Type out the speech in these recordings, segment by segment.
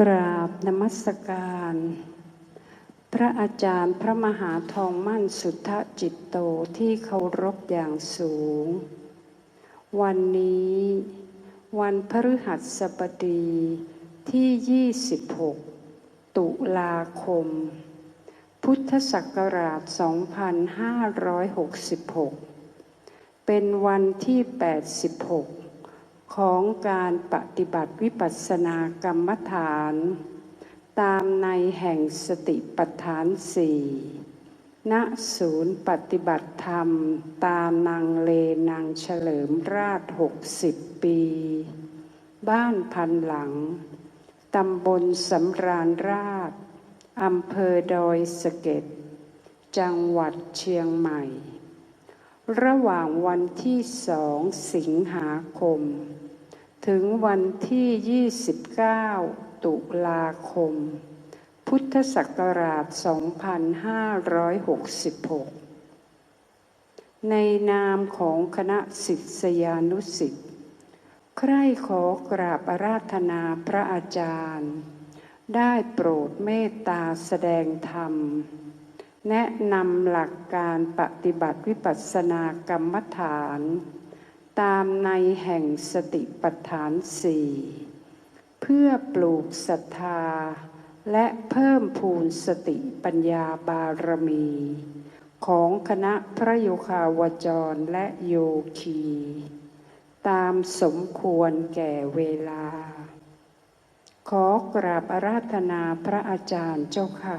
กราบนมัสการ พระอาจารย์พระมหาทองมั่นสุทธจิตโตที่เคารพอย่างสูง วันนี้ วันพฤหัสบดีที่ 26 ตุลาคม พุทธศักราช 2566 เป็นวันที่ 86 ของการปฏิบัติวิปัสสนากรรมฐาน ตามในแห่งสติปัฏฐานสี่ณศูนย์ปฏิบัติธรรม ตามนางเลนางเฉลิมราชหกสิบปี บ้านพันหลัง ตำบลสำราญราชอำเภอดอยสะเก็ด จังหวัดเชียงใหม่ ระหว่างวันที่สองสิงหาคม ถึงวันที่ 29 ตุลาคม พุทธศักราช 2566 ในนามของคณะศิษยานุสิษย์ใคร่ขอกราบอาราธนาพระอาจารย์ ได้โปรดเมตตาแสดงธรรม แนะนำหลักการปฏิบัติวิปัสสนากรรมฐาน ตามในแห่งสติปัฏฐานสี่เพื่อปลูกศรัทธา และเพิ่มพูนสติปัญญาบารมี ของคณะพระโยคาวจรและโยคี ตามสมควรแก่เวลา ขอกราบอาราธนาพระอาจารย์เจ้าค่ะ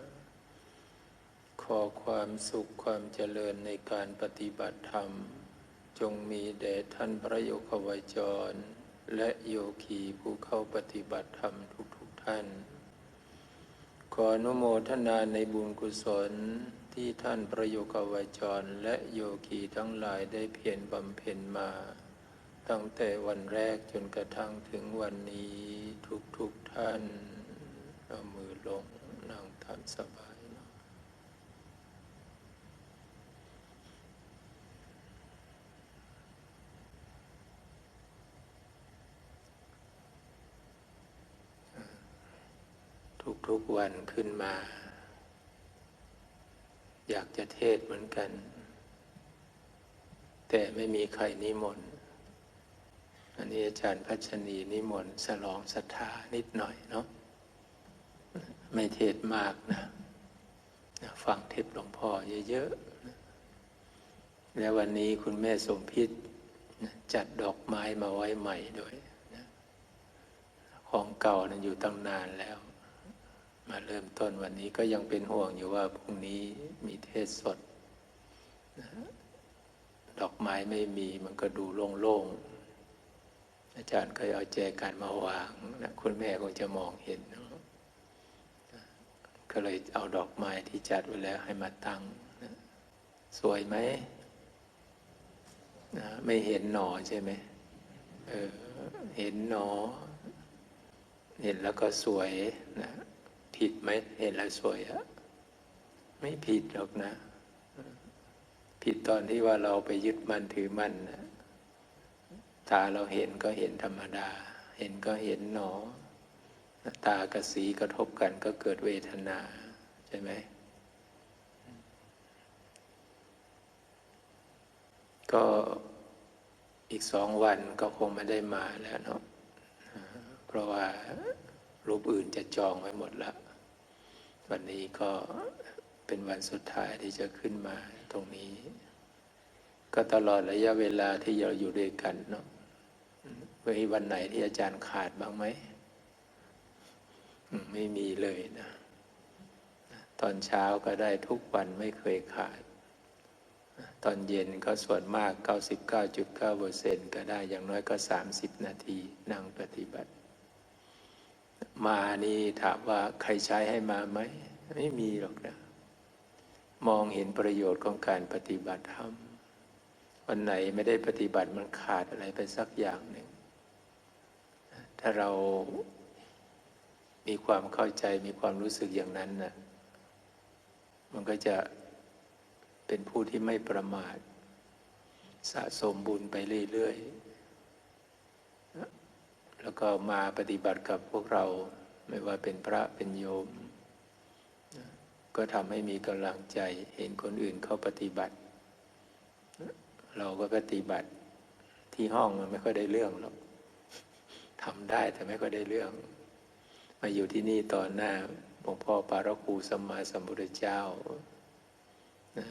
อความสุขความเจริญในการปฏิบัติธรรม จงมีแด่ท่านพระโยคาวาจร และโยคีผู้เข้าปฏิบัติธรรมทุกๆทท่าน ขออนุโมทนาในบุญกุศลที่ท่านพระโยคาวาจร และโยคีทั้งหลายได้เพียรบำเพ็ญมา ตั้งแต่วันแรกจนกระทั่งถึงวันนี้ทุกๆทท่านเอามือลงนั่งทำสบายเนาะ ทุกๆวันขึ้นมา อยากจะเทศเหมือนกัน แต่ไม่มีใครนิมนต์อันนี้อาจารย์พัชนีนิมนต์สลองศรัทธานิดหน่อยเนาะไม่เทศมากนะ ฟังเทศหลวงพ่อเยอะๆ แล้ววันนี้คุณแม่สมพิษจัดดอกไม้มาไว้ใหม่ด้วย ของเก่านั้นอยู่ตั้งนานแล้ว มาเริ่มต้นวันนี้ก็ยังเป็นห่วงอยู่ว่าพรุ่งนี้มีเทศสด ดอกไม้ไม่มีมันก็ดูโล่งๆ อาจารย์ก็เอาแจกันมาวางนะคุณแม่คงจะมองเห็น ก็เลยเอาดอกไม้ที่จัดไว้แล้วให้มาตั้งนะสวยไหมนะไม่เห็นหนอใช่ไหมเออเห็นหนอ เห็นแล้วก็สวยนะ ผิดไหมเห็นแล้วสวยอะไม่ผิดหรอกนะ ผิดตอนที่ว่าเราไปยึดมันถือมันนะตาเราเห็นก็เห็นธรรมดา เห็นก็เห็นหนอ ตากับสีกระทบกันก็เกิดเวทนา ใช่ไหม ก็อีกสองวันก็คงไม่ได้มาแล้วเนาะเพราะว่ารูปอื่นจะจองไว้หมดแล้ว วันนี้ก็เป็นวันสุดท้ายที่จะขึ้นมาตรงนี้ ก็ตลอดระยะเวลาที่เราอยู่ด้วยกันเนาะมีวันไหนที่อาจารย์ขาดบ้างไหมไม่มีเลยนะ ตอนเช้าก็ได้ทุกวันไม่เคยขาด ตอนเย็นก็ส่วนมาก 99.9%ก็ได้อย่างน้อยก็ 30 นาทีนั่งปฏิบัติ มานี่ถามว่าใครใช้ให้มาไหม ไม่มีหรอกนะ มองเห็นประโยชน์ของการปฏิบัติธรรม วันไหนไม่ได้ปฏิบัติมันขาดอะไรไปสักอย่างหนึ่ง ถ้าเรามีความเข้าใจมีความรู้สึกอย่างนั้นนะ่ะมันก็จะเป็นผู้ที่ไม่ประมาท สะสมบุญไปเรื่อย ๆ แล้วก็มาปฏิบัติกับพวกเราไม่ว่าเป็นพระเป็นโยม ก็ทำให้มีกำลังใจเห็นคนอื่นเขาปฏิบัติ เราก็ปฏิบัติที่ห้องมันไม่ค่อยได้เรื่องหรอกทำได้แต่ไม่ค่อยได้เรื่อง มาอยู่ที่นี่ตอนหน้าหลวงพ่อปารคูสมมาสัมพุทธเจ้านะ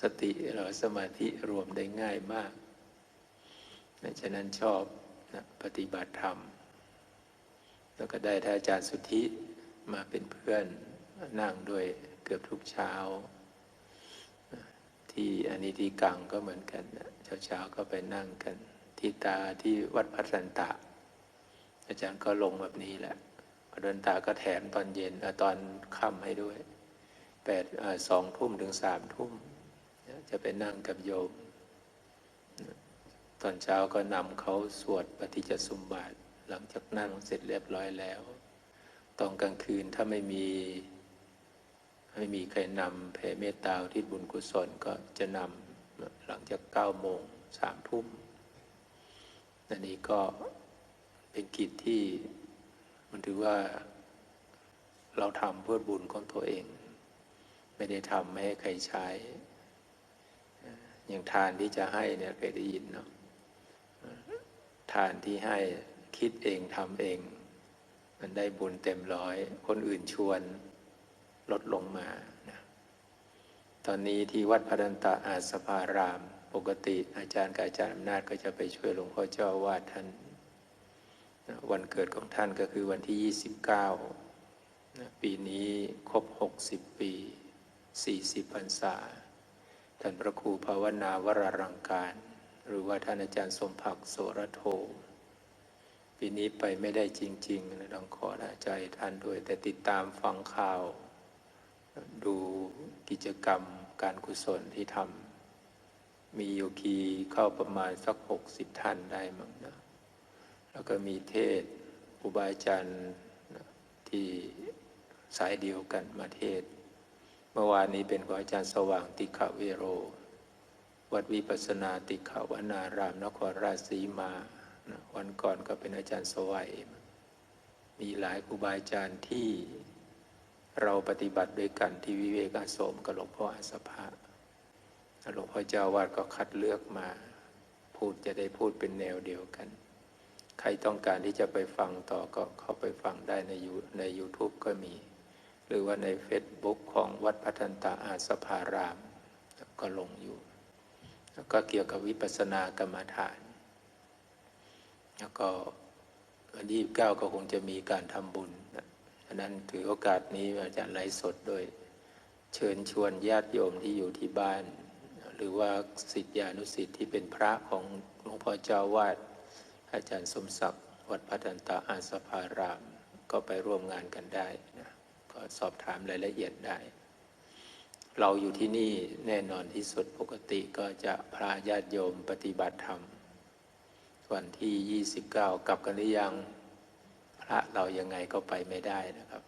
สติเราสมาธิรวมได้ง่ายมาก ฉะนั้นชอบ นะปฏิบัติธรรม แล้วก็ได้ท่านอาจารย์สุทธิมาเป็นเพื่อนนั่งด้วยเกือบทุกเช้า ที่อันนี้ที่กังก็เหมือนกันเช้าเช้าๆก็ไปนั่งกัน ที่ตาที่วัดพัทันตะ อาจารย์ก็ลงแบบนี้แหละพัทันตะก็แถมตอนเย็นอตอนค่ำให้ด้วยแปดสองทุ่มถึงสามทุ่มจะไปนั่งกับโยม ตอนเช้าก็นำเขาสวดปฏิจจสมบัติหลังจากนั่งเสร็จเรียบร้อยแล้ว ตอนกลางคืนถ้าไม่มีไม่มีใครนำแผ่เมตตาที่บุญกุศลก็จะนำหลังจากเก้าโมงสามทุ่มอันนี้ก็เป็นกิจที่มันถือว่าเราทำเพื่อบุญของตัวเอง ไม่ได้ทำไม่ให้ใครใช้ อย่างทานที่จะให้เนี่ยเคยได้ยินเนาะ ทานที่ให้คิดเองทำเอง มันได้บุญเต็มร้อย คนอื่นชวนลดลงมานะตอนนี้ที่วัดพระดันตะอาสภาราม ปกติอาจารย์กับอาจารย์อำนาจก็จะไปช่วยหลวงพ่อเจ้าวาดท่านนะวันเกิดของท่านก็คือวันที่ 29นะปีนี้ครบ 60 ปี 40พรรษา ท่านพระครูภาวนาวรารังการ หรือว่าท่านอาจารย์สมภักดิ์โสรโท ปีนี้ไปไม่ได้จริงๆนะต้องขอใจท่านด้วย แต่ติดตามฟังข่าว ดูกิจกรรมการกุศลที่ทำมีโยคีเข้าประมาณสักหกสิบท่านได้มั้งนะแล้วก็มีเทศอุบาอาจารย์นที่สายเดียวกันมาเทศ เมื่อวานนี้เป็นของอาจารย์สว่างติขเวโร วัดวิปัสนาติขาวนารามนครราชสีมานะวันก่อนก็เป็นอาจารย์สวัย มีหลายครูบาอาจารย์ที่เราปฏิบัติด้วยกันที่วิเวกอาสมกับหลวงพ่ออาสภะหลวงพ่อเจ้าวาดก็คัดเลือกมา พูดจะได้พูดเป็นแนวเดียวกัน ใครต้องการที่จะไปฟังต่อก็เข้าไปฟังได้ในยูใน YouTube ก็มี หรือว่าใน Facebook ของวัดพัฒนตาอาสภาราม ก็ลงอยู่ แล้วก็เกี่ยวกับวิปัสสนากรรมฐาน แล้วก็วันที่เก้าก็คงจะมีการทำบุญนะฉะนั้นถือโอกาสนี้อาจารย์ไลฟ์สดโดย เชิญชวนญาติโยมที่อยู่ที่บ้าน หรือว่าสิทธิานุสิทธิ์ที่เป็นพระของหลวงพ่อเจ้าวาดอาจารย์สมศักดิ์วัดพัฒนตาอาสภาราม ก็ไปร่วมงานกันได้นะก็สอบถามรายละเอียดได้ เราอยู่ที่นี่แน่นอนที่สุดปกติก็จะพระญาติโยมปฏิบัติธรรม วันที่ 29 กลับกันหรือยัง พระเรายังไงก็ไปไม่ได้นะครับ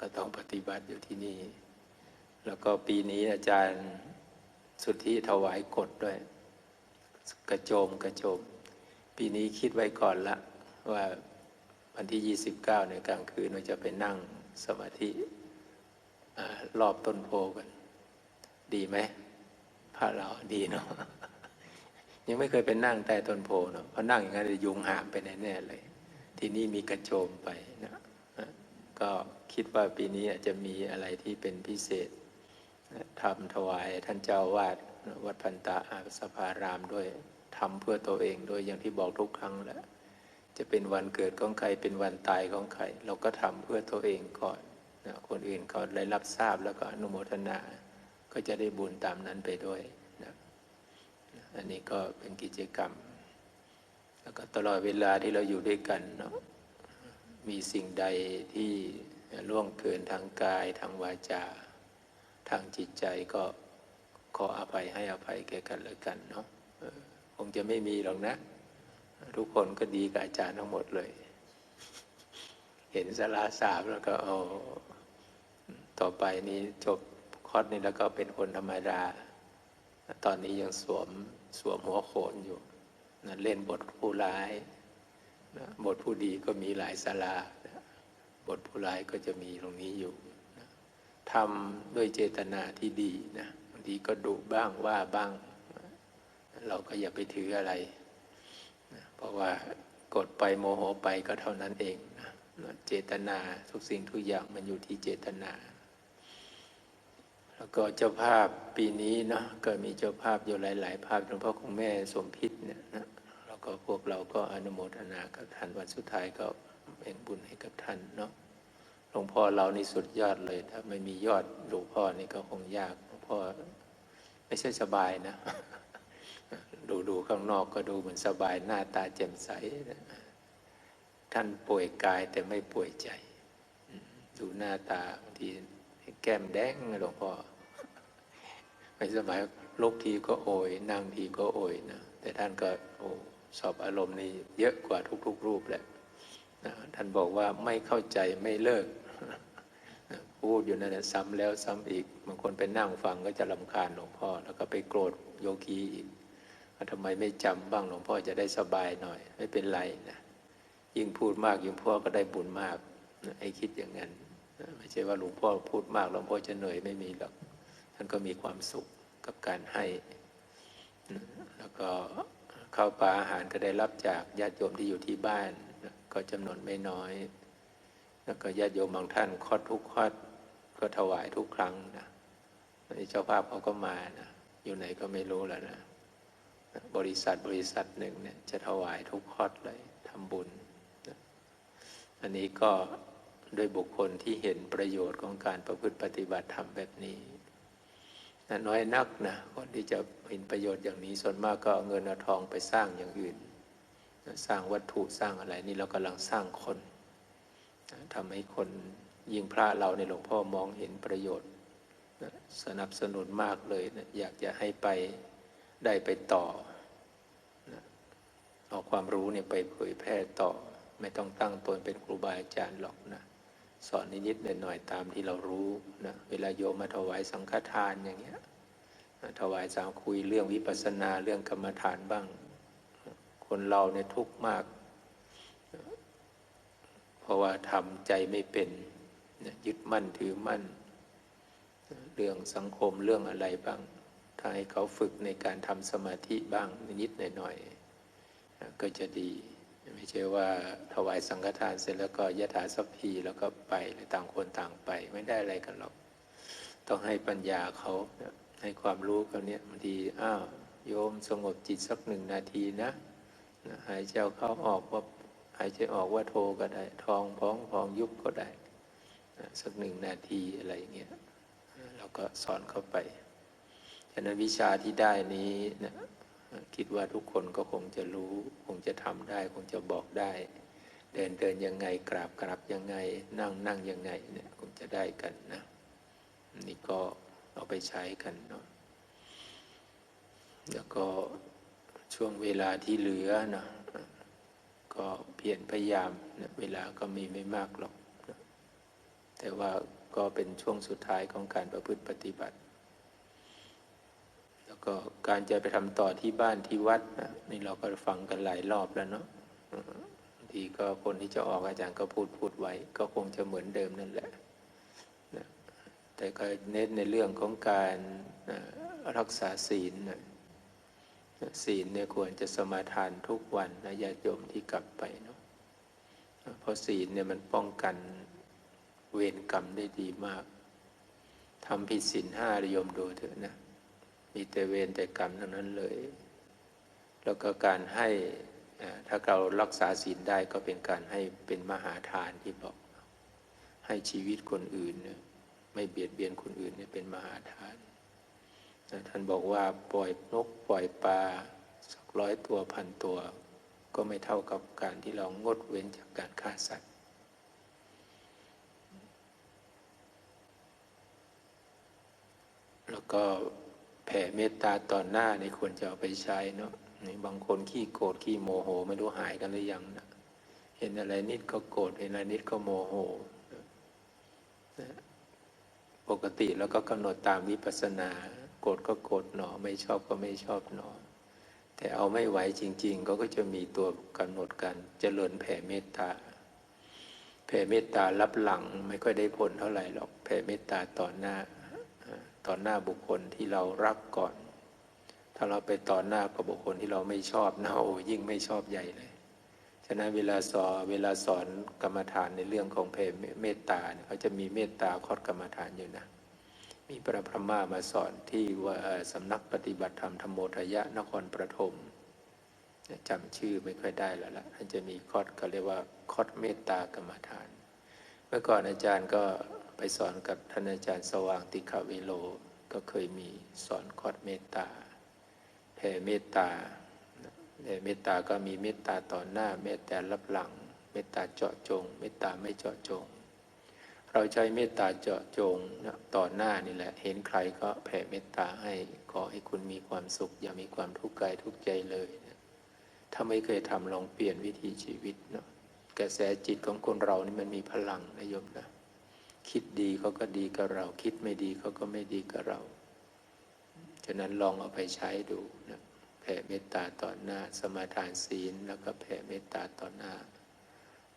ก็ต้องปฏิบัติอยู่ที่นี่ แล้วก็ปีนี้อาจารย์สุทธิถวายกฎด้วย กระโจมกระโจม ปีนี้คิดไว้ก่อนละ ว่าวันที่ 29 ในกลางคืนเราจะไปนั่งสมาธิรอบต้นโพกัน ดีไหมพระเราดีเนาะยังไม่เคยไปนั่งใต้ต้นโพเนาะเพราะนั่งอย่างนั้นจะยุงหามไปแน่ๆเลย ที่นี้มีกระโจมไปนะก็คิดว่าปีนี้อาจจะมีอะไรที่เป็นพิเศษทำถวายท่านเจ้าวาดวัดพันตาอาสภารามด้วยทำเพื่อตัวเองโดยอย่างที่บอกทุกครั้งแหละจะเป็นวันเกิดของใครเป็นวันตายของใคร เราก็ทำเพื่อตัวเองก่อนนะคนอื่นเขาได้รับทราบแล้วก็อนุโมทนา ก็จะได้บุญตามนั้นไปด้วยนะอันนี้ก็เป็นกิจกรรม แล้วก็ตลอดเวลาที่เราอยู่ด้วยกันเนาะมีสิ่งใดที่ล่วงเกินทางกายทางวาจา ทางจิตใจก็ขออภัยให้อภัยแก่กันและกันเนาะคงจะไม่มีหรอกนะ ทุกคนก็ดีกับอาจารย์ทั้งหมดเลย เห็นสาราสามแล้วก็เอาต่อไปนี้จบ คอร์สนี้แล้วก็เป็นคนธรรมดา ตอนนี้ยังสวมสวมหัวโขนอยู่นะเล่นบทผู้ร้ายนะบทผู้ดีก็มีหลายสารานะบทผู้ร้ายก็จะมีตรงนี้อยู่นะทำด้วยเจตนาที่ดีนะบางทีก็ดุบ้างว่าบ้างนะเราก็อย่าไปถืออะไรนะเพราะว่ากดไปโมโหไปก็เท่านั้นเองนะนะเจตนาทุกสิ่งทุกอย่างมันอยู่ที่เจตนา แล้วก็เจ้าภาพปีนี้เนาะก็มีเจ้าภาพอยู่หลาย ๆ ภาพหลวงพ่อของแม่สมพิษเนี่ยนะแล้วก็พวกเราก็อนุโมทนากับท่านวันสุดท้ายก็เป็นบุญให้กับท่านเนาะหลวงพ่อเรานี่สุดยอดเลย ถ้าไม่มียอดหลวงพ่อนี่ก็คงยากหลวงพ่อไม่ใช่สบายนะ ดูดูข้างนอกก็ดูเหมือนสบายหน้าตาแจ่มใสนะท่านป่วยกายแต่ไม่ป่วยใจ ดูหน้าตาบางที แก้มแดงหลวงพ่อไม่สมัยลุกทีก็โอยนั่งทีก็โอยนะแต่ท่านก็โอ้สอบอารมณ์นี่เยอะกว่าทุกๆรูปแหละนะท่านบอกว่าไม่เข้าใจไม่เลิกนะพูดอยู่นั่นแหละซ้ำแล้วซ้ำอีกบางคนไปนั่งฟังก็จะลำคาญหลวงพ่อ แล้วก็ไปโกรธโยคีอีกทำไมไม่จำบ้างหลวงพ่อจะได้สบายหน่อย ไม่เป็นไรนะยิ่งพูดมากยิ่งพ่อก็ได้บุญมากไอ้คิดอย่างนั้น ไม่ใช่ว่าหลวงพ่อพูดมากหลวงพ่อจะเหนื่อยไม่มีหรอกท่านก็มีความสุขกับการให้ แล้วก็ข้าวปลาอาหารก็ได้รับจากญาติโยมที่อยู่ที่บ้าน ก็จำนวนไม่น้อย แล้วก็ญาติโยมบางท่านคอดทุกคอดก็ถวายทุกครั้งนะนี่เจ้าภาพเขาก็มานะอยู่ไหนก็ไม่รู้แล้วนะบริษัทบริษัทหนึ่งเนี่ยจะถวายทุกคอดเลยทำบุญนะอันนี้ก็ โดยบุคคลที่เห็นประโยชน์ของการประพฤติปฏิบัติธรรมแบบนี้นะน้อยนักนะคนที่จะเห็นประโยชน์อย่างนี้ส่วนมากก็เอาเงินเอาทองไปสร้างอย่างอื่นนะสร้างวัตถุสร้างอะไรนี่เรากำลังสร้างคนนะทำให้คนยิ่งพระเราในหลวงพ่อมองเห็นประโยชน์นะสนับสนุนมากเลยนะอยากจะให้ไปได้ไปต่อนะเอาความรู้เนี่ยไปเผยแพร่ต่อ ไม่ต้องตั้งตนเป็นครูบาอาจารย์หรอกนะ สอนนิดๆหน่อยๆตามที่เรารู้นะเวลาโยมมาถวายสังฆทานอย่างเงี้ยถวายสามคุยเรื่องวิปัสสนาเรื่องกรรมฐานบ้าง คนเราเนี่ยทุกข์มาก เพราะว่าทำใจไม่เป็นยึดมั่นถือมั่น เรื่องสังคมเรื่องอะไรบ้างถ้าให้เขาฝึกในการทำสมาธิบ้างนิดๆหน่อยๆก็จะดี ใช่ว่าถวายสังฆทานเสร็จแล้วก็ยถาสัพพีแล้วก็ไปเลยต่างคนต่างไปไม่ได้อะไรกันหรอก ต้องให้ปัญญาเขาให้ความรู้เขาเนี่ยบางทีอ้าวโยมสงบจิตสักหนึ่งนาทีนะหายใจเข้าออกว่าหายใจออกว่าโทก็ได้ ทองพ้องพองยุบก็ได้สักหนึ่งนาทีอะไรอย่างเงี้ยเราก็สอนเข้าไปฉะนั้นวิชาที่ได้นี้นะ คิดว่าทุกคนก็คงจะรู้ คงจะทำได้ คงจะบอกได้ เดินเดินยังไงกราบกราบยังไง นั่งนั่งยังไงเนี่ยคงจะได้กันนะนี่ก็เอาไปใช้กันเนาะแล้วก็ช่วงเวลาที่เหลือนะก็เพียรพยายามนะเวลาก็มีไม่มากหรอกนะแต่ว่าก็เป็นช่วงสุดท้ายของการประพฤติปฏิบัติ ก็การจะไปทำต่อที่บ้านที่วัดนะนี่เราก็ฟังกันหลายรอบแล้วเนาะบางทีก็คนที่จะออกอาจารย์ก็พูดพูดไว้ ก็คงจะเหมือนเดิมนั่นแหละนะแต่ก็เน้นในเรื่องของการนะรักษาศีลนะศีลเนี่ยควรจะสมาทานทุกวันนะญาติโยมที่กลับไปเนาะเพราะศีลเนี่ยมันป้องกันเวรกรรมได้ดีมากทำผิดศีลห้าโยมดูเถอะนะ มีแต่เวรแต่กรรมทั้งนั้นเลย แล้วก็การให้ถ้าเรารักษาศีลได้ก็เป็นการให้เป็นมหาทานที่บอก ให้ชีวิตคนอื่น ไม่เบียดเบียนคนอื่นเป็นมหาทาน ท่านบอกว่าปล่อยนกปล่อยปลาสักร้อยตัวพันตัว ก็ไม่เท่ากับการที่เรางดเว้นจากการฆ่าสัตว์แล้วก็ แผ่เมตตาต่อหน้านี่ควรจะเอาไปใช้เนาะบางคนขี้โกรธขี้โมโหไม่รู้หายกันหรือยังนะเห็นอะไรนิดก็โกรธเห็นอะไรนิดก็โมโหนะปกติแล้วก็กำหนดตามวิปัสสนา โกรธก็โกรธหนอ ไม่ชอบก็ไม่ชอบหนอ แต่เอาไม่ไหวจริงๆเขาก็จะมีตัวกำหนดกันเจริญแผ่เมตตาแผ่เมตตารับหลังไม่ค่อยได้ผลเท่าไหร่หรอกแผ่เมตตาต่อหน้า ต่อหน้าบุคคลที่เรารักก่อน ถ้าเราไปต่อหน้ากับบุคคลที่เราไม่ชอบนะโอ้ยิ่งไม่ชอบใหญ่เลย ฉะนั้นเวลาสอนเวลาสอนกรรมฐานในเรื่องของเพเมตตาเขาจะมีเมตตาคอดกรรมฐานอยู่นะ มีพระพรหมามาสอนที่ว่าสำนักปฏิบัติธรรมธรรมโมทยะนครประถมจำชื่อไม่ค่อยได้แล้วละท่านจะมีคอดเขาเรียกว่าคอดเมตตากรรมฐาน เมื่อก่อนอาจารย์ก็ ไปสอนกับท่านอาจารย์สว่างติขาเวโลก็เคยมีสอนคอดเมตตาแผ่เมตตาเมตตาก็มีเมตตาต่อหน้า เมตตารับหลัง เมตตาเจาะจง เมตตาไม่เจาะจง เราใช้เมตตาเจาะจงต่อหน้านี่แหละ เห็นใครก็แผ่เมตตาให้ขอให้คุณมีความสุข อย่ามีความทุกข์กายทุกข์ใจเลยถ้าไม่เคยทำลองเปลี่ยนวิถีชีวิตเนาะกระแสจิตของคนเรานี่มันมีพลังนะโยมนะ คิดดีเขาก็ดีกับเรา คิดไม่ดีเขาก็ไม่ดีกับเรา ฉะนั้นลองเอาไปใช้ดูนะแผ่เมตตาต่อหน้า สมาทานศีลแล้วก็แผ่เมตตาต่อหน้า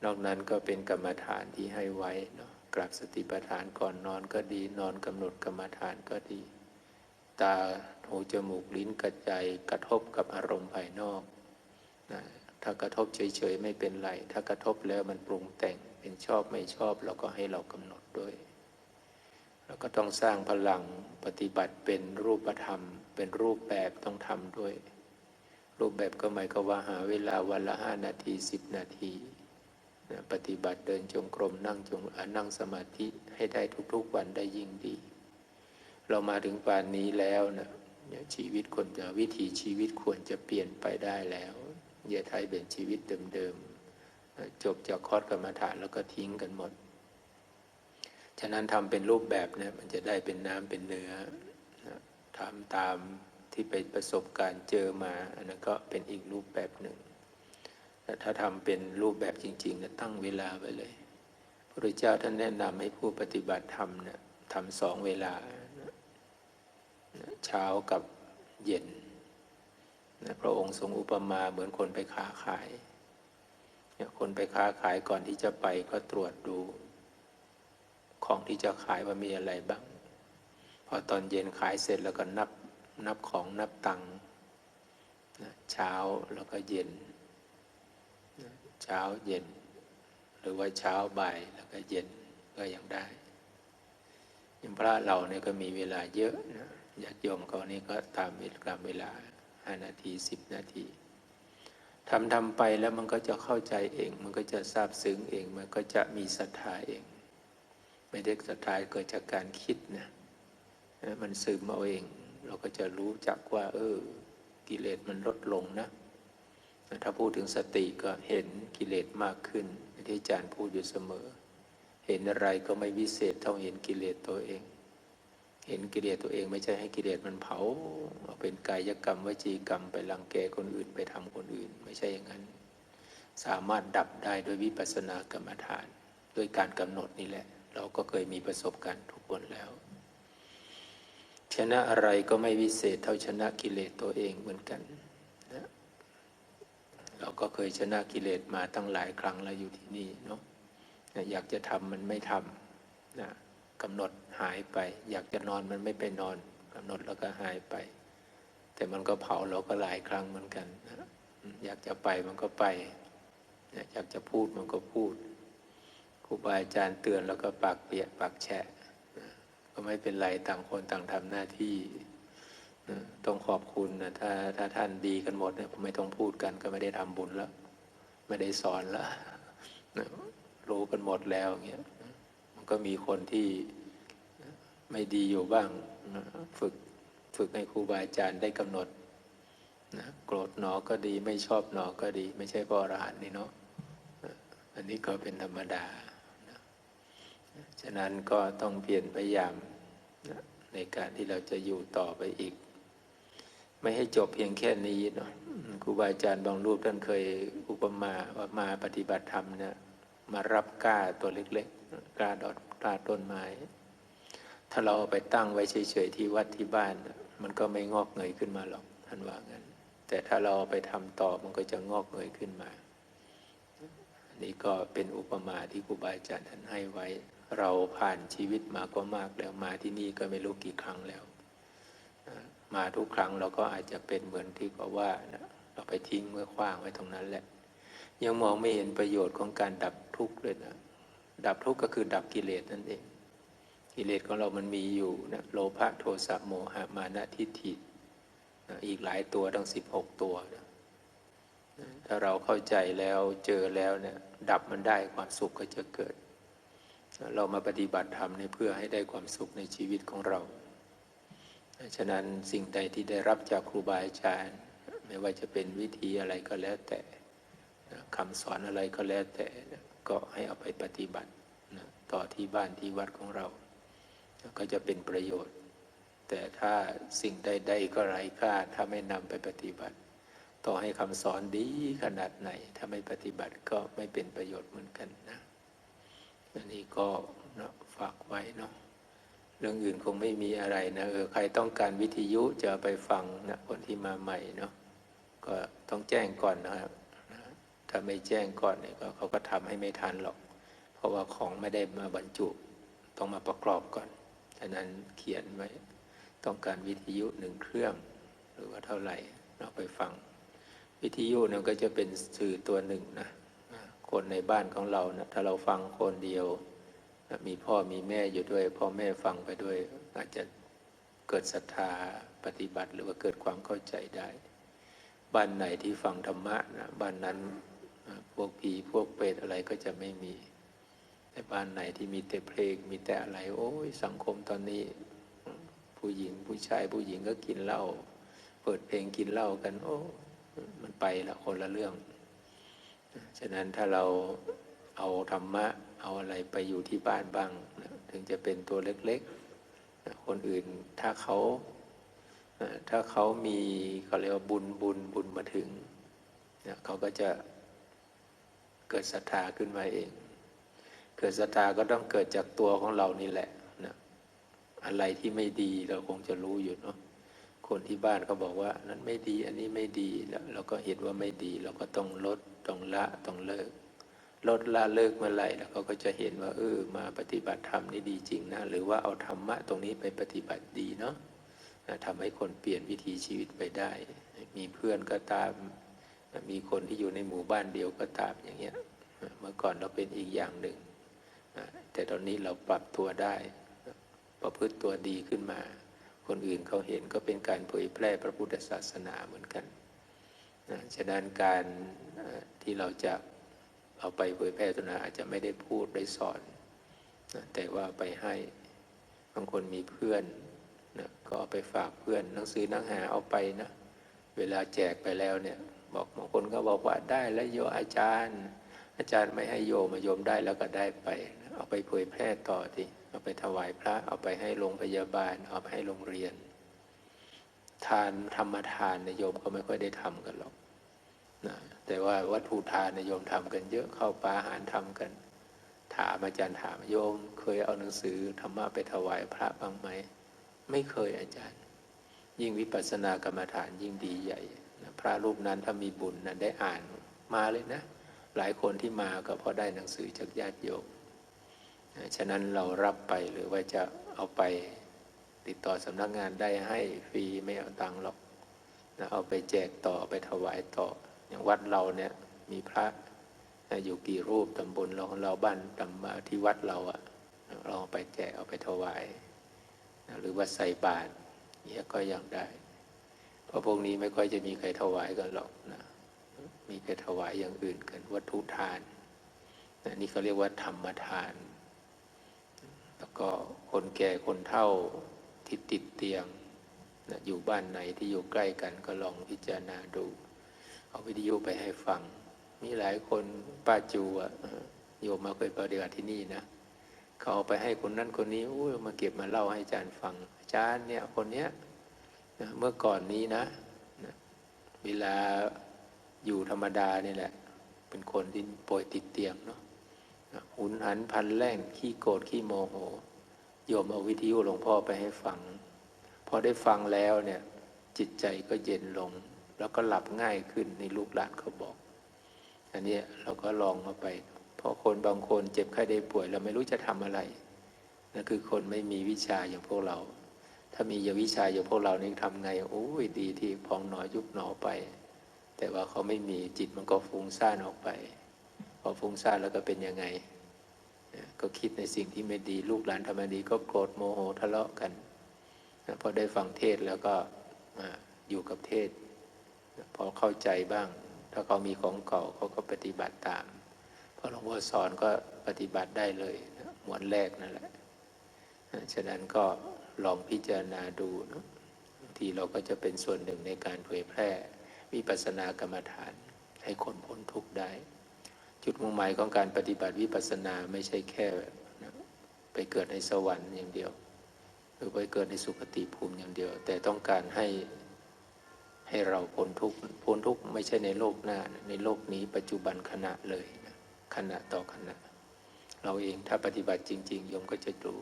นอกนั้นก็เป็นกรรมฐานที่ให้ไว้เนาะกราบสติปัฏฐานก่อนนอนก็ดี นอนกำหนดกรรมฐานก็ดี ตาหูจมูกลิ้นกระใจกระทบกับอารมณ์ภายนอกนะถ้ากระทบเฉยๆไม่เป็นไร ถ้ากระทบแล้วมันปรุงแต่ง เป็นชอบไม่ชอบเราก็ให้เรากำหนดด้วย แล้วก็ต้องสร้างพลังปฏิบัติเป็นรูปธรรม เป็นรูปแบบต้องทำด้วย รูปแบบก็หมายก็ว่าหาเวลาวันละห้านาทีสิบนาทีปฏิบัติเดินจงกรมนั่งจงนั่งสมาธิให้ได้ทุกๆวันได้ยิ่งดี เรามาถึงป่านนี้แล้วนะชีวิตคนจะวิถีชีวิตควรจะเปลี่ยนไปได้แล้วอย่าไทยเป็นชีวิตเดิมๆ จบจากคอร์สกรรมฐานแล้วก็ทิ้งกันหมด ฉะนั้นทำเป็นรูปแบบเนี่ยมันจะได้เป็นน้ำเป็นเนื้อทำตามที่ไปประสบการณ์เจอมา อันนั้นก็เป็นอีกรูปแบบหนึ่งแต่ถ้าทำเป็นรูปแบบจริงๆนะตั้งเวลาไว้เลยพระพุทธเจ้าท่านแนะนำให้ผู้ปฏิบัติธรรมเนี่ยทำสองเวลาเช้ากับเย็นนะพระองค์ทรงอุปมาเหมือนคนไปค้าขาย คนไปค้าขายก่อนที่จะไปก็ตรวจดู ของที่จะขายว่ามีอะไรบ้าง พอตอนเย็นขายเสร็จแล้วก็นับนับของนับตังค์เช้าแล้วก็เย็น เช้าเย็น หรือว่าเช้าบ่ายแล้วก็เย็นก็ยังได้ยังพระเราเนี่ยก็มีเวลาเยอะนะญาติโยมเขานี่ก็ตามเวลาเวลาห้านาทีสิบนาที ทำทำไปแล้วมันก็จะเข้าใจเอง มันก็จะทราบซึ้งเอง มันก็จะมีศรัทธาเอง ไม่ได้ศรัทธาเกิดจากการคิดนะมันซึมเอาเอง เราก็จะรู้จักว่า เออ กิเลสมันลดลงนะ ถ้าพูดถึงสติก็เห็นกิเลสมากขึ้น ที่อาจารย์พูดอยู่เสมอ เห็นอะไรก็ไม่วิเศษเท่าเห็นกิเลสตัวเอง เห็นกิเลสตัวเองไม่ใช่ให้กิเลสมันเผาเอาเป็นกายกรรมวจีกรรม ไปรังแกคนอื่นไปทำคนอื่น ไม่ใช่อย่างนั้น สามารถดับได้โดยวิปัสสนากรรมฐานโดยการกำหนดนี่แหละ เราก็เคยมีประสบการณ์ทุกคนแล้ว ชนะอะไรก็ไม่วิเศษเท่าชนะกิเลสตัวเองเหมือนกันนะเราก็เคยชนะกิเลสมาตั้งหลายครั้งแล้วอยู่ที่นี่เนาะอยากจะทำมันไม่ทำนะ กำหนดหายไป อยากจะนอนมันไม่ไปนอนกำหนดแล้วก็หายไป แต่มันก็เผาเราก็หลายครั้งเหมือนกันนะอยากจะไปมันก็ไป อยากจะพูดมันก็พูดครูบาอาจารย์เตือนแล้วก็ปากเปียกปากแฉะก็ไม่เป็นไรต่างคนต่างทำหน้าที่ต้องขอบคุณนะถ้าถ้าท่านดีกันหมดเนี่ยผมไม่ต้องพูดกันก็ไม่ได้ทำบุญแล้ว ไม่ได้สอนแล้วรู้กันหมดแล้วอย่างเงี้ย ก็มีคนที่ไม่ดีอยู่บ้างฝึกฝึกให้ครูบาอาจารย์ได้กำหนดนะโกรธหนอก็ดีไม่ชอบหนอก็ดี ไม่ใช่พระอรหันต์นี่เนาะอันนี้ก็เป็นธรรมดาฉะนั้นก็ต้องเปลี่ยนพยายามในการที่เราจะอยู่ต่อไปอีก ไม่ให้จบเพียงแค่นี้เนาะครูบาอาจารย์บางรูปท่านเคยอุปมาว่ามาปฏิบัติธรรมเนี่ยมารับก้าตัวเล็กๆ ก้าดอกก้าต้นไม้ ถ้าเราเอาไปตั้งไว้เฉยๆที่วัดที่บ้าน มันก็ไม่งอกเงยขึ้นมาหรอกท่านว่างั้น แต่ถ้าเราเอาไปทำต่อมันก็จะงอกเงยขึ้นมาอันนี้ก็เป็นอุปมาที่ครูบาอาจารย์ท่านให้ไว้ เราผ่านชีวิตมาก็มากแล้วมาที่นี่ก็ไม่รู้กี่ครั้งแล้ว มาทุกครั้งเราก็อาจจะเป็นเหมือนที่เขาว่านะเราไปทิ้งไว้ขว้างไว้ตรงนั้นแหละยังมองไม่เห็นประโยชน์ของการดับทุกข์เลยนะ ดับทุกข์ก็คือดับกิเลสนั่นเอง กิเลสของเรามันมีอยู่นะโลภะโทสะโมหะมานะทิฏฐิอีกหลายตัวตั้งสิบหกตัวนะถ้าเราเข้าใจแล้วเจอแล้วเนี่ยดับมันได้ความสุขก็จะเกิด เรามาปฏิบัติธรรมเนี่เพื่อให้ได้ความสุขในชีวิตของเรา ฉะนั้นสิ่งใดที่ได้รับจากครูบาอาจารย์ ไม่ว่าจะเป็นวิธีอะไรก็แล้วแต่คำสอนอะไรก็แล้วแต่ ก็ให้เอาไปปฏิบัตินะต่อที่บ้านที่วัดของเรา ก็จะเป็นประโยชน์ แต่ถ้าสิ่งใดๆก็ไร้ค่าถ้าไม่นำไปปฏิบัติ ต่อให้คำสอนดีขนาดไหน ถ้าไม่ปฏิบัติก็ไม่เป็นประโยชน์เหมือนกันนะอันนี้ก็นะฝากไว้เนาะเรื่องอื่นคงไม่มีอะไรนะเออใครต้องการวิทยุจะไปฟังนะคนที่มาใหม่เนาะก็ต้องแจ้งก่อนนะครับ ถ้าไม่แจ้งก่อนเนี่ยเขาก็ทำให้ไม่ทันหรอก เพราะว่าของไม่ได้มาบรรจุ ต้องมาประกอบก่อน ฉะนั้นเขียนไว้ ต้องการวิทยุหนึ่งเครื่อง หรือว่าเท่าไหร่เราไปฟัง วิทยุเนี่ยก็จะเป็นสื่อตัวหนึ่งนะนะคนในบ้านของเรานะถ้าเราฟังคนเดียวมีพ่อมีแม่อยู่ด้วย พ่อแม่ฟังไปด้วย อาจจะเกิดศรัทธาปฏิบัติหรือว่าเกิดความเข้าใจได้ บ้านไหนที่ฟังธรรมะนะบ้านนั้น พวกผีพวกเปรตอะไรก็จะไม่มี แต่บ้านไหนที่มีแต่เพลง มีแต่อะไร โอ้ยสังคมตอนนี้ ผู้หญิงผู้ชายผู้หญิงก็กินเหล้าเปิดเพลงกินเหล้ากัน โอ้มันไปละคนละเรื่อง ฉะนั้นถ้าเราเอาธรรมะ เอาอะไรไปอยู่ที่บ้านบ้าง ถึงจะเป็นตัวเล็กๆ คนอื่นถ้าเขาถ้าเขามีเขาเรียกว่าบุญบุญบุญมาถึง เขาก็จะ เกิดศรัทธาขึ้นมาเอง เกิดศรัทธาก็ต้องเกิดจากตัวของเรานี่แหละนะอะไรที่ไม่ดีเราคงจะรู้อยู่เนาะคนที่บ้านเขาบอกว่านั้นไม่ดีอันนี้ไม่ดีแล้วเราก็เห็นว่าไม่ดีเราก็ต้องลดต้องละต้องเลิก ลดละเลิกเมื่อไหร่แล้วเขาก็จะเห็นว่าเออมาปฏิบัติธรรมนี่ดีจริงนะหรือว่าเอาธรรมะตรงนี้ไปปฏิบัติดีเนาะทำให้คนเปลี่ยนวิถีชีวิตไปได้ มีเพื่อนก็ตาม มีคนที่อยู่ในหมู่บ้านเดียวก็ตามอย่างเงี้ยเมื่อก่อนเราเป็นอีกอย่างหนึ่ง แต่ตอนนี้เราปรับตัวได้ประพฤติตัวดีขึ้นมา คนอื่นเขาเห็นก็เป็นการเผยแพร่พระพุทธศาสนาเหมือนกันฉะนั้นการที่เราจะเอาไปเผยแพร่ตนาอาจจะไม่ได้พูดได้สอน แต่ว่าไปให้บางคนมีเพื่อนนะก็เอาไปฝากเพื่อนหนังสือหนังหาเอาไปนะ เวลาแจกไปแล้วเนี่ย บอกบางคนก็บอกว่าได้แล้วโยอาจารย์ อาจารย์ไม่ให้โยมาโยมได้แล้วก็ได้ไป เอาไปเผยแพร่ต่อทีเอาไปถวายพระ เอาไปให้โรงพยาบาล เอาไปให้โรงเรียน ทานธรรมทานนโยมก็ไม่ค่อยได้ทำกันหรอกนะแต่ว่าวัตถุทานนิยมทำกันเยอะเข้าปลาอาหารทำกัน ถามอาจารย์ถามโยม เคยเอาหนังสือธรรมะไปถวายพระบ้างไหมไม่เคยอาจารย์ ยิ่งวิปัสสนากรรมฐานยิ่งดีใหญ่ พระรูปนั้นถ้ามีบุญนะได้อ่านมาเลยนะ หลายคนที่มาก็เพราะได้หนังสือจากญาติโยมฉะนั้นเรารับไปหรือว่าจะเอาไปติดต่อสำนักงานได้ให้ฟรีไม่เอาตังค์หรอกนะเอาไปแจกต่อไปถวายต่อ อย่างวัดเราเนี่ยมีพระอยู่กี่รูปตำบลเราเราบ้านตำมาที่วัดเราอะเราไปแจกเอาไปถวาย หรือว่าใส่บาตรเนี่ยก็ยังได้ เพราะพวกนี้ไม่ค่อยจะมีใครถวายกันหรอกนะมีใครถวายอย่างอื่นกันวัตถุทานนะนี่เขาเรียกว่าธรรมทาน แล้วก็คนแก่คนเฒ่าที่ติดเตียงนะอยู่บ้านไหนที่อยู่ใกล้กันก็ลองพิจารณาดู เอาวิทยุไปให้ฟัง มีหลายคนป้าจูอะโยมมาเคยปฏิบัติที่นี่นะเขาเอาไปให้คนนั้นคนนี้อุ้ยมาเก็บมาเล่าให้อาจารย์ฟังอาจารย์เนี่ยคนเนี้ย เมื่อก่อนนี้นะ เวลาอยู่ธรรมดาเนี่ยแหละ เป็นคนที่ป่วยติดเตียงเนาะหุนหันพันแล่นขี้โกรธขี้โมโห โยมเอาวิทยุหลวงพ่อไปให้ฟัง พอได้ฟังแล้วเนี่ย จิตใจก็เย็นลง แล้วก็หลับง่ายขึ้นในลูกหลานเขาบอก อันนี้เราก็ลองเอาไป เพราะคนบางคนเจ็บไข้ได้ป่วยเราไม่รู้จะทำอะไรนั่นคือคนไม่มีวิชาอย่างพวกเรา ถ้ามียวิชาอย่พวกเรานี่ทำไงโอ้ยดีที่พองหนอยุบหนอไป แต่ว่าเขาไม่มีจิตมันก็ฟุ้งซ่านออกไป พอฟุ้งซ่านแล้วก็เป็นยังไง ก็คิดในสิ่งที่ไม่ดีลูกหลานทำไม่ดีก็โกรธโมโหทะเลาะกันพอได้ฟังเทศแล้วก็อยู่กับเทศ พอเข้าใจบ้าง ถ้าเขามีของเก่าเขาก็ปฏิบัติตามพอหลวงพ่อสอนก็ปฏิบัติได้เลยหมวดแรกนั่นแหละฉะนั้นก็ ลองพิจารณาดูเนะบางทีเราก็จะเป็นส่วนหนึ่งในการเผยแพร่วิปัสสนากรรมฐาน ให้คนพ้นทุกข์ได้ จุดมุ่งหมายของการปฏิบัติวิปัสสนาไม่ใช่แค่ไปเกิดในสวรรค์อย่างเดียว หรือไปเกิดในสุคติภูมิอย่างเดียว แต่ต้องการให้ให้เราพ้นทุกข์พ้นทุกข์ไม่ใช่ในโลกหน้า ในโลกนี้ปัจจุบันขณะเลยขณะต่อขณะ เราเองถ้าปฏิบัติจริง ๆ โยมก็จะรู้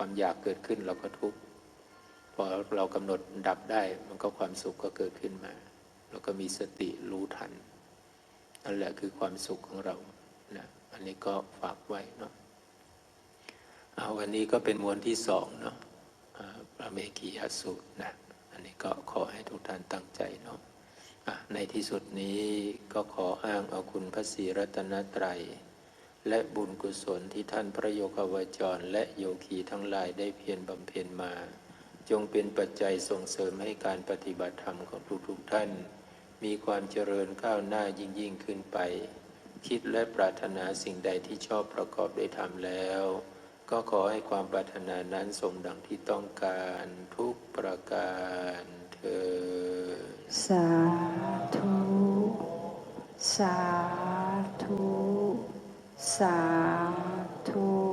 ความอยากเกิดขึ้นเราก็ทุกข์พอเรากำหนดดับได้ มันก็ความสุขก็เกิดขึ้นมาเราก็มีสติรู้ทันนั่นแหละคือความสุขของเรานะอันนี้ก็ฝากไว้เนาะเอาวันนี้ก็เป็นมวลที่สองเนาะพระเมกียสูตรนะอันนี้ก็ขอให้ทุกท่านตั้งใจเนาะะในที่สุดนี้ก็ขออ้างเอาคุณพระศรีรัตนตรัย และบุญกุศลที่ท่านพระโยคาวจร และโยคีทั้งหลายได้เพียรบำเพ็ญมา จงเป็นปัจจัยส่งเสริมให้การปฏิบัติธรรมของทุกๆท่าน มีความเจริญก้าวหน้ายิ่งยิ่งขึ้นไป คิดและปรารถนาสิ่งใดที่ชอบประกอบด้วยธรรมแล้ว ก็ขอให้ความปรารถนานั้นสมดังที่ต้องการทุกประการเธอสาธุ สาธุ satu.